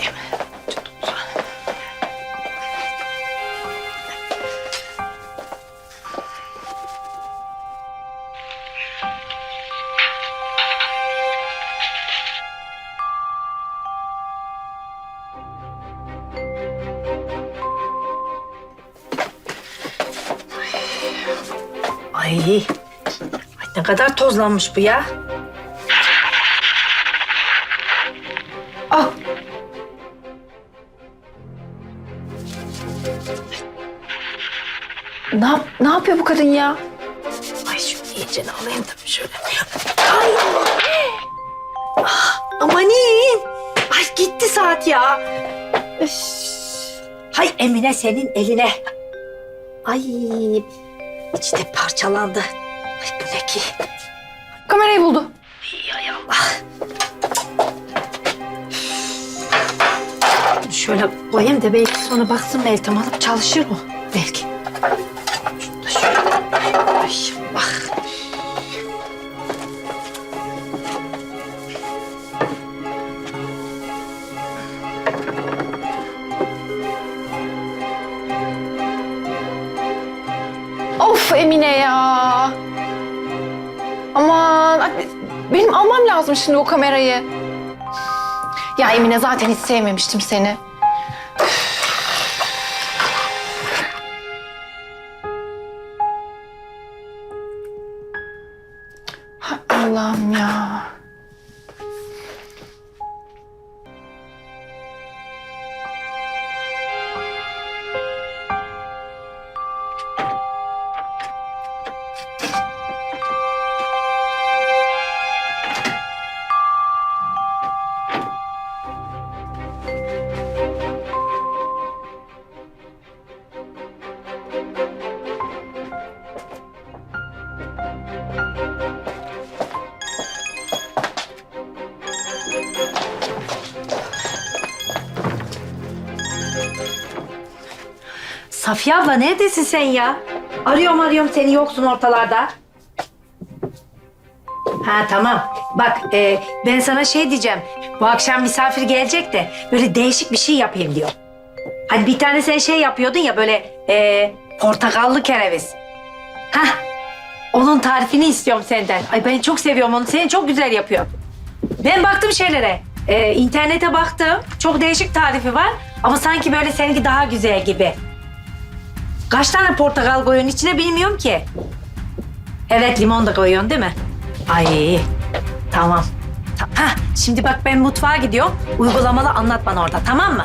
Ay. Ay ne kadar tozlanmış bu ya. Ah Ne, yap- ne yapıyor bu kadın ya? Ay şunu iyice alayım tabii şöyle. Ay. Ah, amanin. Ay gitti saat ya. Üf. Hay Emine senin eline. Ay içte parçalandı. Ay bu ne ki? Kamerayı buldu. Ay Allah. Şöyle koyayım da belki sonra baksın Meltem alıp çalışır o. Belki. Ay bak. Of Emine ya. Aman benim almam lazım şimdi o kamerayı. Ya Emine zaten hiç sevmemiştim seni. Allah'ım ya. Safiye abla neredesin sen ya? Arıyorum arıyorum seni yoksun ortalarda. Ha tamam. Bak e, ben sana şey diyeceğim. Bu akşam misafir gelecek de böyle değişik bir şey yapayım diyor. Hani bir tane sen şey yapıyordun ya böyle e, portakallı kereviz. Hah. Onun tarifini istiyorum senden. Ay ben çok seviyorum onu. Seni çok güzel yapıyor. Ben baktım şeylere. E, internete baktım. Çok değişik tarifi var. Ama sanki böyle seninki daha güzel gibi. Kaç tane portakal koyuyorsun içine bilmiyorum ki. Evet limon da koyuyorsun değil mi? Ay tamam. Ta- Hah, şimdi bak ben mutfağa gidiyorum. Uygulamalı anlat bana orada tamam mı?